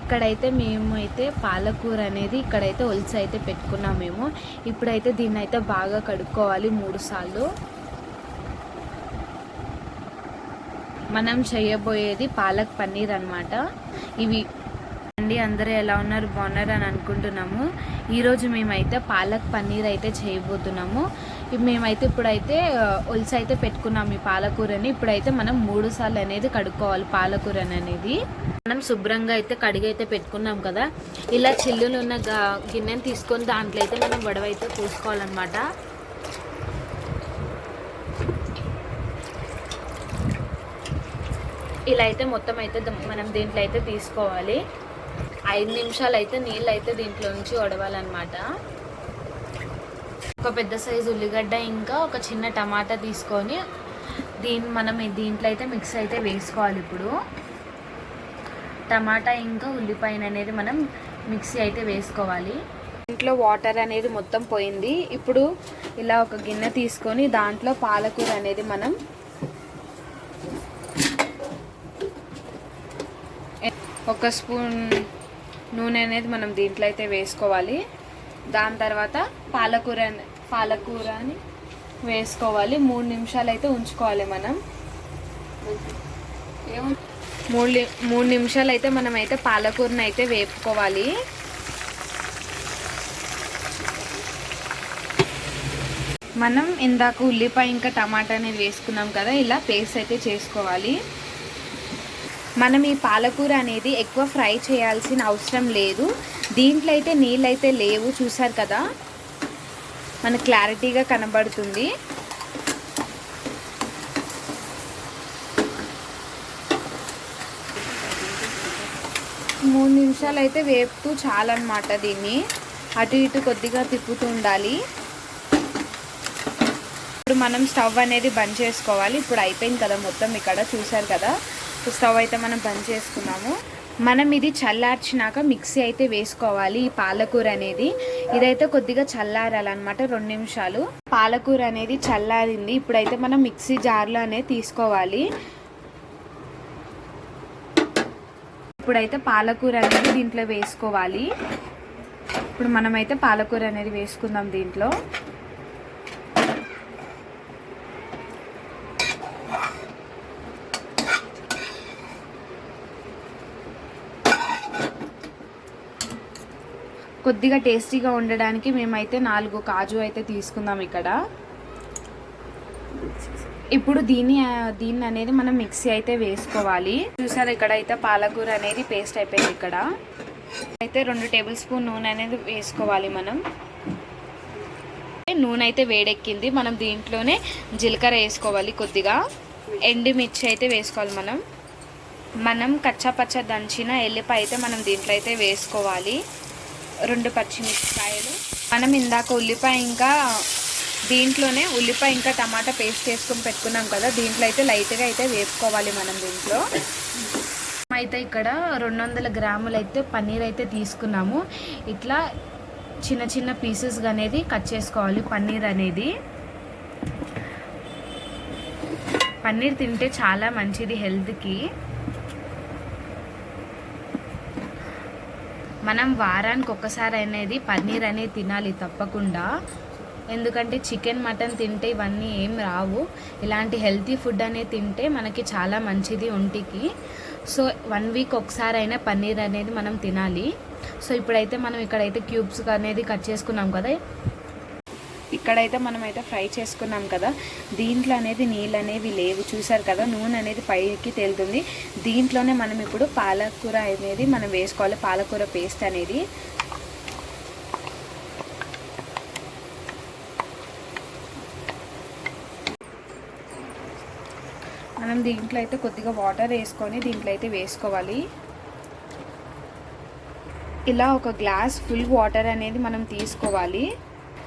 ఇక్కడైతే మేము అయితే పాలకూర అనేది ఇక్కడైతే ఒలిసి అయితే పెట్టుకున్నాం మేము. ఇప్పుడైతే దీన్ని అయితే బాగా కడుక్కోవాలి మూడు సార్లు. మనం చేయబోయేది పాలక్ పన్నీర్ అన్నమాట. ఇవి అండి అందరూ ఎలా ఉన్నారు? బాగున్నారు అని అనుకుంటున్నాము. ఈరోజు మేమైతే పాలక్ పన్నీర్ అయితే చేయబోతున్నాము. మేమైతే ఇప్పుడైతే ఆ, ఒలిసి అయితే పెట్టుకున్నాం ఈ పాలకూరని. ఇప్పుడైతే మనం మూడు సార్లు అనేది కడుక్కోవాలి పాలకూరని అనేది. మనం శుభ్రంగా అయితే కడిగి అయితే పెట్టుకున్నాం కదా. ఇలా చిల్లులు ఉన్న గిన్నెని తీసుకొని దాంట్లో అయితే మనం వడవ అయితే పోసుకోవాలన్నమాట. ఇలా అయితే మొత్తం అయితే మనం దీంట్లో అయితే తీసుకోవాలి. ఐదు నిమిషాలు అయితే నీళ్ళు అయితే దీంట్లో నుంచి వడవాలన్నమాట. ఒక పెద్ద సైజు ఉల్లిగడ్డ ఇంకా ఒక చిన్న టమాటా తీసుకొని దీన్ని మనం దీంట్లో అయితే మిక్స్ అయితే వేసుకోవాలి ఇప్పుడు. టమాటా ఇంకా ఉల్లిపాయను అనేది మనం మిక్సీ అయితే వేసుకోవాలి. ఇంట్లో వాటర్ అనేది మొత్తం పోయింది. ఇప్పుడు ఇలా ఒక గిన్నె తీసుకొని దాంట్లో పాలకూర అనేది మనం ఒక స్పూన్ నూనె అనేది మనం దీంట్లో అయితే వేసుకోవాలి. దాని తర్వాత పాలకూర పాలకూరని వేసుకోవాలి. మూడు నిమిషాలు అయితే ఉంచుకోవాలి మనం. మూడు మూడు నిమిషాలు అయితే మనం అయితే పాలకూరని అయితే వేపుకోవాలి. మనం ఇందాక ఉల్లిపాయ ఇంకా టమాటా అనేది వేసుకున్నాం కదా ఇలా పేస్ట్ అయితే చేసుకోవాలి. మనం ఈ పాలకూర అనేది ఎక్కువ ఫ్రై చేయాల్సిన అవసరం లేదు. దీంట్లో అయితే నీళ్ళు అయితే లేవు చూసారు కదా? మనకు క్లారిటీగా కనబడుతుంది. మూడు నిమిషాలు అయితే వేపుతూ చాలన్నమాట దీన్ని. అటు ఇటు కొద్దిగా తిప్పుతూ ఉండాలి. ఇప్పుడు మనం స్టవ్ అనేది బంద్ చేసుకోవాలి. ఇప్పుడు అయిపోయింది కదా మొత్తం ఇక్కడ చూసారు కదా? స్టవ్ అయితే మనం బంద్ చేసుకున్నాము. మనం ఇది చల్లార్చినాక మిక్సీ అయితే వేసుకోవాలి ఈ పాలకూర అనేది. ఇదైతే కొద్దిగా చల్లారాలన్నమాట రెండు నిమిషాలు. పాలకూర అనేది చల్లారింది ఇప్పుడైతే మనం మిక్సీ జార్లో అనేది తీసుకోవాలి. ఇప్పుడైతే పాలకూర అనేది దీంట్లో వేసుకోవాలి. ఇప్పుడు మనమైతే పాలకూర అనేది వేసుకుందాం దీంట్లో. కొద్దిగా టేస్టీగా ఉండడానికి మేమైతే నాలుగు కాజు అయితే తీసుకుందాం ఇక్కడ. ఇప్పుడు దీన్ని దీన్ని అనేది మనం మిక్సీ అయితే వేసుకోవాలి. చూసారు ఇక్కడ అయితే పాలకూర అనేది పేస్ట్ అయిపోయింది ఇక్కడ. అయితే రెండు టేబుల్ స్పూన్ నూనె అనేది వేసుకోవాలి మనం. నూనె అయితే వేడెక్కింది. మనం దీంట్లోనే జీలకర్ర వేసుకోవాలి కొద్దిగా. ఎండుమిర్చి అయితే వేసుకోవాలి మనం. మనం కచ్చా పచ్చ దంచిన ఎల్లిపాయ అయితే మనం దీంట్లో అయితే వేసుకోవాలి. రెండు పచ్చిమిరపకాయలు. మనం ఇందాక ఉల్లిపాయ ఇంకా దీంట్లోనే ఉల్లిపాయ ఇంకా టమాటా పేస్ట్ చేసుకొని పెట్టుకున్నాం కదా దీంట్లో అయితే లైట్గా అయితే వేపుకోవాలి మనం దీంట్లో. అయితే ఇక్కడ రెండు వందల గ్రాములు అయితే పన్నీర్ అయితే తీసుకున్నాము. ఇట్లా చిన్న చిన్న పీసెస్గా అనేది కట్ చేసుకోవాలి పన్నీర్ అనేది. పన్నీర్ తింటే చాలా మంచిది హెల్త్కి. మనం వారానికి ఒక్కసారి అనేది పన్నీర్ అనేది తినాలి తప్పకుండా. ఎందుకంటే చికెన్ మటన్ తింటే ఇవన్నీ ఏం రావు. ఇలాంటి హెల్తీ ఫుడ్ అనేది తింటే మనకి చాలా మంచిది ఒంటికి. సో వన్ వీక్ ఒకసారి అయినా పన్నీర్ అనేది మనం తినాలి. సో ఇప్పుడైతే మనం ఇక్కడైతే క్యూబ్స్ అనేది కట్ చేసుకున్నాం కదా. ఇక్కడైతే మనం అయితే ఫ్రై చేసుకున్నాం కదా. దీంట్లో అనేది నీళ్ళు అనేవి లేవు. చూసారు కదా నూనె అనేది పైకి తేలుతుంది. దీంట్లోనే మనం ఇప్పుడు పాలకూర అనేది మనం వేసుకోవాలి. పాలకూర పేస్ట్ అనేది. మనం దీంట్లో అయితే కొద్దిగా వాటర్ వేసుకొని దీంట్లో అయితే వేసుకోవాలి. ఇలా ఒక గ్లాస్ ఫుల్ వాటర్ అనేది మనం తీసుకోవాలి.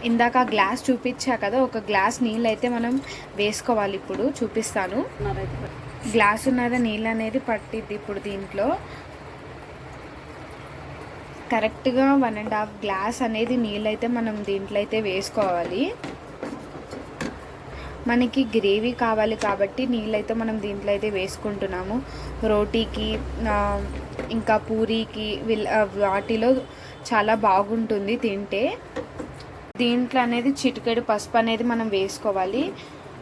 ఇందాక ఆ గ్లాస్ చూపించా కదా ఒక గ్లాస్ నీళ్ళు అయితే మనం వేసుకోవాలి ఇప్పుడు చూపిస్తాను. గ్లాస్ ఉన్నది నీళ్ళు అనేది పట్టిద్ది ఇప్పుడు దీంట్లో. కరెక్ట్గా వన్ అండ్ హాఫ్ గ్లాస్ అనేది నీళ్ళు అయితే మనం దీంట్లో అయితే వేసుకోవాలి. మనకి గ్రేవీ కావాలి కాబట్టి నీళ్ళైతే మనం దీంట్లో అయితే వేసుకుంటున్నాము. రోటీకి ఇంకా పూరీకి వాటిలో చాలా బాగుంటుంది తింటే. దీంట్లో అనేది చిటికెడు పసుపు అనేది మనం వేసుకోవాలి.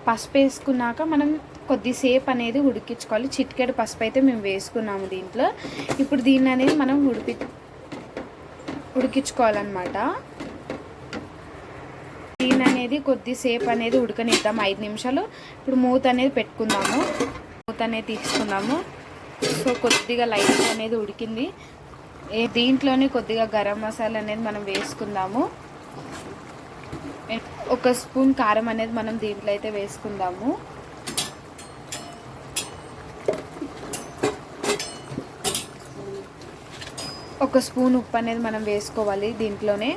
పసుపు వేసుకున్నాక మనం కొద్దిసేపు అనేది ఉడికించుకోవాలి. చిటికెడు పసుపు అయితే మేము వేసుకున్నాము దీంట్లో. ఇప్పుడు దీన్ని అనేది మనం ఉడిపి ఉడికించుకోవాలన్నమాట. దీని అనేది కొద్దిసేపు అనేది ఉడకనిద్దాం. ఐదు నిమిషాలు. ఇప్పుడు మూత అనేది పెట్టుకుందాము. మూత అనేది తీసుకున్నాము. సో కొద్దిగా లైట్ అనేది ఉడికింది. దీంట్లోనే కొద్దిగా గరం మసాలా అనేది మనం వేసుకుందాము. ఒక స్పూన్ కారం అనేది మనం దీంట్లో అయితే వేసుకుందాము. ఒక స్పూన్ ఉప్పు అనేది మనం వేసుకోవాలి దీంట్లోనే.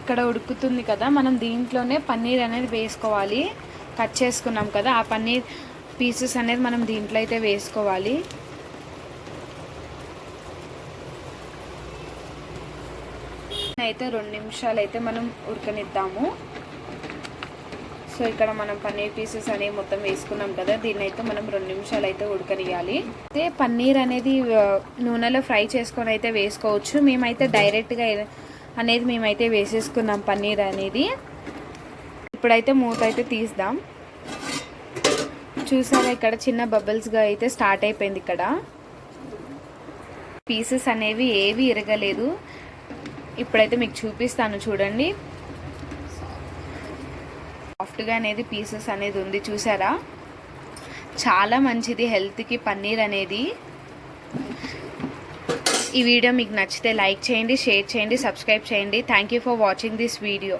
ఇక్కడ ఉడుకుతుంది కదా మనం దీంట్లోనే పన్నీర్ అనేది వేసుకోవాలి. కట్ చేసుకున్నాం కదా ఆ పన్నీర్ పీసెస్ అనేది మనం దీంట్లో అయితే వేసుకోవాలి. అయితే రెండు నిమిషాలు అయితే మనం ఉడకనిద్దాము. సో ఇక్కడ మనం పన్నీర్ పీసెస్ అనేవి మొత్తం వేసుకున్నాం కదా దీన్ని అయితే మనం రెండు నిమిషాలు అయితే ఉడకనియాలి అయితే పన్నీర్ అనేది నూనెలో ఫ్రై చేసుకొని అయితే వేసుకోవచ్చు. మేమైతే డైరెక్ట్గా అనేది మేమైతే వేసేసుకున్నాం పన్నీర్ అనేది. ఇప్పుడైతే మూత అయితే తీద్దాం. చూసారా ఇక్కడ చిన్న బబుల్స్గా అయితే స్టార్ట్ అయిపోయింది ఇక్కడ. పీసెస్ అనేవి ఏవి ఇరగలేదు. ఇప్పుడైతే మీకు చూపిస్తాను చూడండి. సాఫ్ట్గా అనేది పీసెస్ అనేది ఉంది చూసారా? చాలా మంచిది హెల్త్కి పన్నీర్ అనేది. ఈ వీడియో మీకు నచ్చితే లైక్ చేయండి షేర్ చేయండి సబ్స్క్రైబ్ చేయండి. Thank you for watching this video